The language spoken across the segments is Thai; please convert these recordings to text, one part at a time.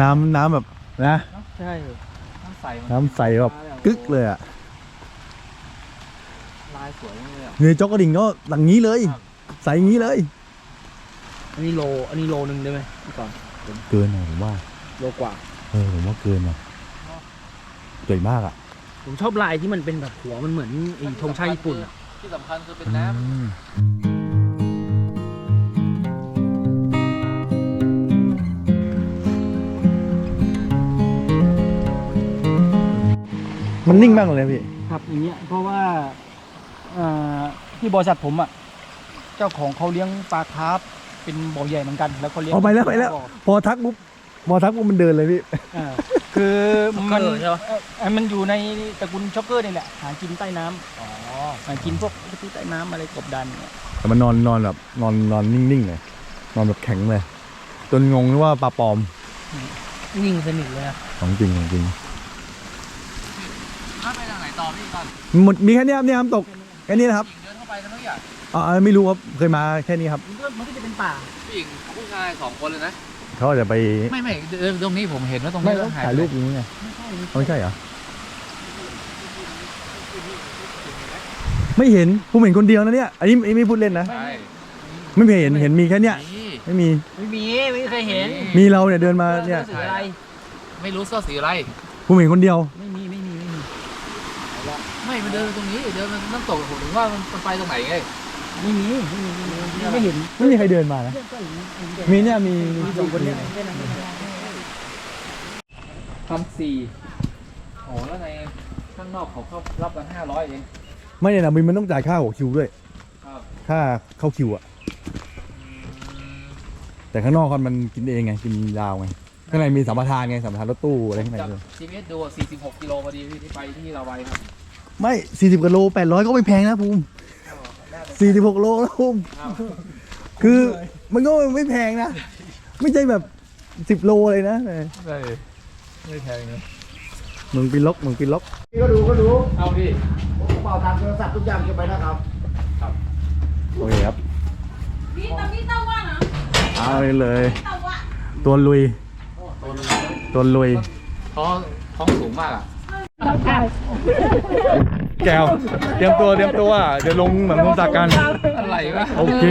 น้ำน้ำแบบนะ ใช่น้ำใสมัน้ำใสแบบกึกเลยอะลายสวยมากเลยอะเนื้อจ๊อกกระดิ่งก็หลังนี้เลยครับใสอย่างนี้เลย อันนี้โล อันนี้โลหนึ่งได้ไหมพี่ก่อน เกินอะผมว่า โลกว่า เออผมว่าเกินอะใหญ่มากอะผมชอบลายที่มันเป็นแบบหัวมันเหมือนไอ้ธงชาติญี่ปุ่นอะที่สำคัญคือเป็นน้อืม มันนิ่งมากเลยพี่ ครับอย่างเงี้ยเพราะว่าเอ่อที่บริษัทผมอะเจ้าของเขาเลี้ยงปลาคาร์ฟเป็นบ่อใหญ่เหมือนกัน แล้วเขาเลี้ยงเอาไปแล้วไปแล้วบ่อพอทักปุ๊บพอทักปุ๊บมันเดินเลยพี่ เออคือมันช็อกเกอร์ใช่ปะ เอ่อมันอยู่ในตระกูลช็อกเกอร์นี่แหละหากินใต้น้ำำอ๋อหากินพวกที่ใต้น้ำอะไรกบดันเนี่ยแต่มันนอนนอนแบบนอนนอนนิ่งๆเลยนอนแบบแข็งเลย จนงงนึกว่าปลาปลอม นิ่งสนิทเลยอะของจริงของจริง ถ้าไปทางไหน ต่อพี่ก่อนหมดมีแค่นี้ครับเนี่ยครับตกแค่นี้นะครับผู้หญิงเดินเข้าไปแล้วทุกอย่างอ่าไม่รู้ครับเคยมาแค่นี้ครับมันก็มันก็จะเป็นป่า ผู้หญิงผู้ชายสองคนเลยนะ เขาอาจจะไปไม่ไม่เดินตรงนี้ผมเห็นว่าตรงไม่นี้ต้องหายถ่ายรูปอย่างนี้ไงเอาไม่ใช่เหรอไม่เห็นผมเห็นคนเดียวนะเนี่ยอันนี้อันนี้ไม่พูดเล่นนะใช่ไม่เห็นเห็นมีแค่เนี้ยนี่ไม่มีไม่มีไม่เคยเห็นมีเราเนี่ยเดินมาเนี่ย สื้ออะไรไม่รู้เสื้อสีอะไรผมเห็นคนเดียว ไม่มีไม่มีไม่มี ไม่มันเดินตรงนี้เดินมันต้องตกผมถึงว่ามันไปตรงไหนไงไม่มีไม่มีไม่มีไม่เห็นไม่มีใครเดินมานะมีเนี่ยมีมีมีสองคนเนี่ยทำสี่โอ้แล้วในข้างนอกเขาเข้ารับกันห้าร้อยเองไม่เนี่ยนะมีมันต้องจ่ายค่าหัวคิวด้วยครับค่าเข้าคิวอะแต่ข้างนอกมันกินเองไงกินยาวไงข้างในมีสัมปทานไงสัมปทานรถตู้อะไรข้างในจับด้วย GPS ดู46กิโลพอดีพี่ที่ไปที่เราไปครับ ไม่สี่สิบกว่าโลแปดร้อยก็ไม่แพงนะภูมิสี่สิบหกโลแล้วภูมิคือมันก็ไม่แพงนะ ไม่ใช่แบบสิบโลเลยนะใช่ไม่แพงนะมึงปีล็อกมึงปีล็อกก็ดูก็ดูเอาพี่กระเป๋าตังค์โทรศัพท์ทุกอย่างเก็บไว้นะครับโอเคครับ Vita, Vita Wana. เอาเลย Vita Wana. ตัวลุย ตัวลุยท้องท้องสูงมากอะ แก้วเตรียมตัวเตรียมตัวเดี๋ยวลงเหมือนลงจากกัน อะไรวะ โอเค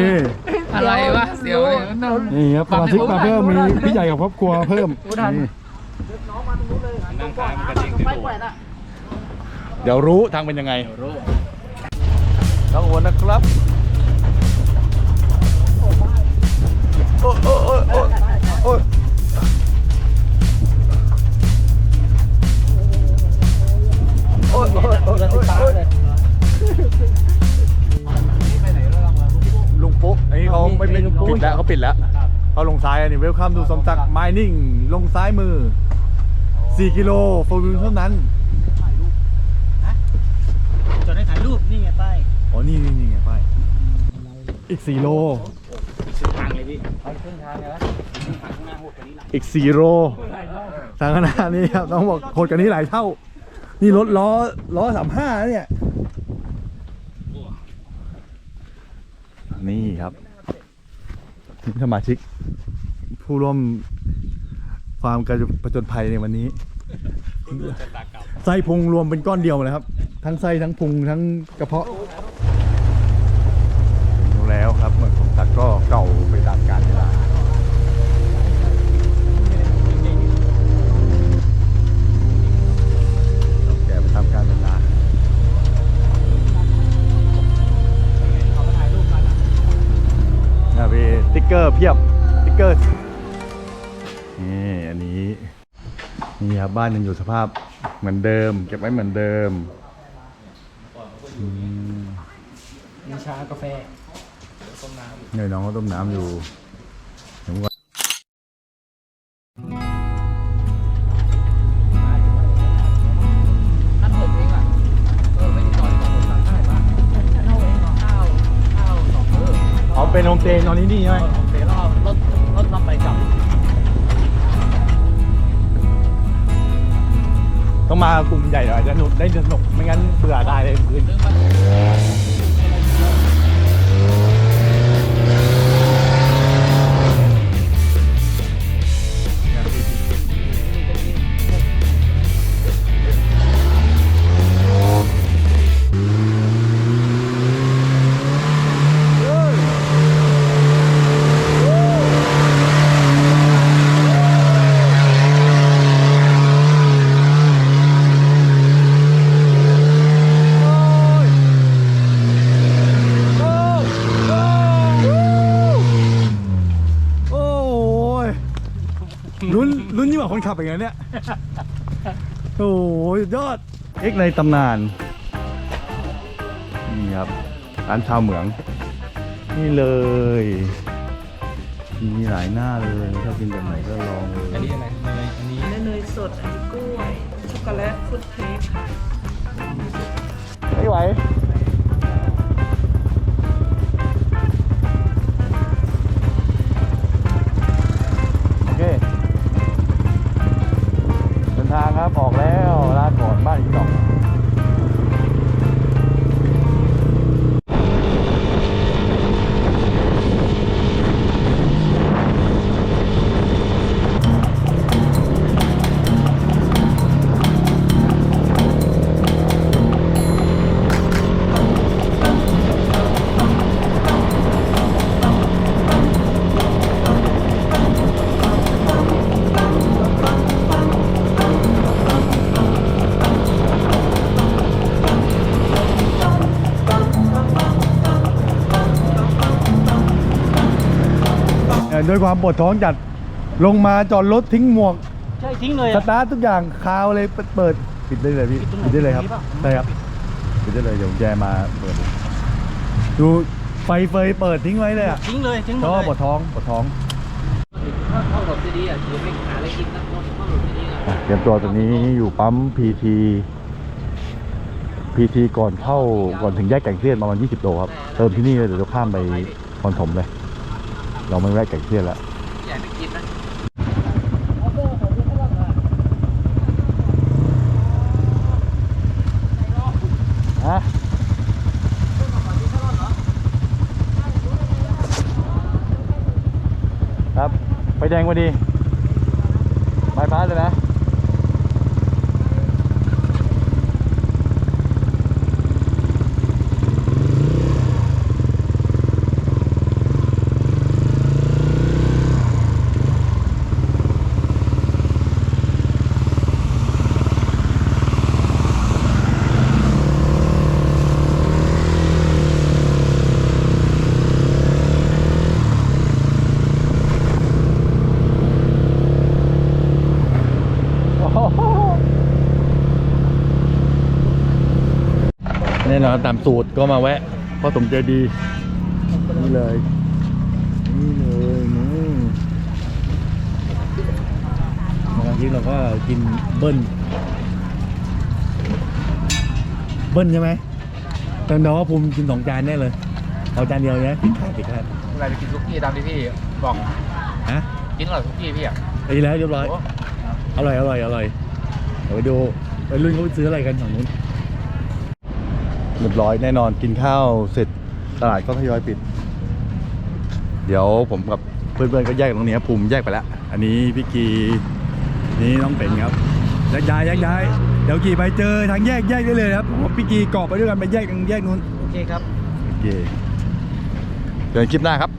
อะไรวะเสียวเลยมันต้องนี่ครับสมาชิกมาเพิ่มมีพี่ใหญ่กับครอบครัวเพิ่มนี่เดี๋ยวรู้ทางเป็นยังไงน้องโอนนะครับ แล้วเขาปิดแล้วเขาลงซ้ายอันนี้เวลคัมดูสมศักดิ์ไมนิ่งลงซ้ายมือ 4 กิโลโฟล์วิวเท่านั้นจอดให้ถ่ายรูปนี่ไงป้ายอ๋อนี่นี่นี่ไงไปอีก 4 โลทางเลยพี่ไปครึ่งทางเลยนะครึ่งทางข้างหน้าโหดกว่านี้หลายอีก 4 โลทางขางหนาดนี้ครับต้องบอกโหดกันนี้หลายเท่า นี่รถล้อล้อสามห้าเนี่ย นี่ครับ สมาชิก ผู้ร่วมความกระประจนภัยในวันนี้ ไส้พุงรวมเป็นก้อนเดียวเลยครับ ทั้งไส้ทั้งพุงทั้งกระเพาะดูแล้วครับเหมือนสมศักดิ์ก็เก่าไปตามกาลเวลา ร์เพียบติ๊กเกอร์นี่อันนี้นี่ครับบ้านยังอยู่สภาพเหมือนเดิม เก็บไว้เหมือนเดิมอืมมีชากาแฟเนี่ยน้องก็ต้มน้ำอยู่เดี๋ยวก่อนท่านเปิดเองอะเออไม่ได้ต่อที่ผมสั่งได้ปะเข้าเองเหรอข้าวข้าวสองมื้ออ๋อเป็นโฮมสเตย์นอนที่นี่ใช่ไหม ต้องมากลุ่มใหญ่หน่อยจะหนุกได้สนุกไม่งั้นเบื่อตายเลยคืน ลุ้นยิ่งกว่าคนขับอีกนะเนี่ยโอ้ยยอดเอ็กในตำนานนี่ครับร้านชาวเหมือง นี่เลย มีหลายหน้าเลยถ้ากินแบบไหนก็ลองเลยอันนี้อะไรเนยอันนี้เนยสดอันนี้กล้วยช็อกโกแลตฟุตเค้กค่ะไม่ไหว ด้วยความปวดท้องจัดลงมาจอดรถทิ้งหมวกใช่ทิ้งเลยสอะ ตาร์ททุกอย่างคาวเลยเปิดเปิดปิดได้เลยพี่ปิดตรงไหนปิดได้เลยครับตรงนี้ปะ ใช่ครับปิดได้เลยเดี๋ยวกุญแจมาเปิดดูไฟเฟยเปิดทิ้งไว้เลยอะทิ้งเลยทิ้งหมเพดราะว่าเลปวยดท้องปวดท้องถ้าเข้าหลบดีๆอะคือไม่หาอะไรกินนะเข้าหลบดีๆอะอะเตรียมตัวตอนนี้อยู่ปั๊มพีทีพีทีก่อนเข้าก่อนถึงแยกแก่งเครียดประมาณ 20 โลครับ เติมที่นี่เลยเดี๋ยวเราข้ามไปคอนถมเลย เราไม่แวะแก่งเครียดแล้วอยากไปกินนะฮะครับ ไปแดงพอดีบายพาสเลยนะ แน่นอนตามสูตรก็มาแวะพ่อสมเจดี นี่เลย นี่เลยนี่บางทีเราก็กินเบิ้ลเบิ้ลใช่ไหมแต่น้องว่าภูมิกินสองจานแน่เลย เอาจานเดียวนะปิดคาดปิดคาดเวลาไปกินซุกี้ตามที่พี่บอกฮะกินอร่อยซุกี้พี่อะไอ้แล้วเรียบร้อย อร่อยอร่อยอร่อยเดี๋ยวไปดูไปรุ่นเขาไปซื้ออะไรกันฝั่งนู้น เรียบร้อยแน่นอนกินข้าวเสร็จตลาดก็ทยอยปิด เดี๋ยวผมกับเพื่อนๆก็แยกตรงนี้ครับภูมิแยกไปแล้ว อันนี้พี่กีนี่น้องเป็นครับแยกย้ายแยกย้ายเดี๋ยวกี่ไปเจอทางแยกแยกได้เลยครับผมกับพี่กีเกาะไปด้วยกันไปแยกกันแยกนู้นโอเคครับ โอเคเจอกันคลิปหน้าครับ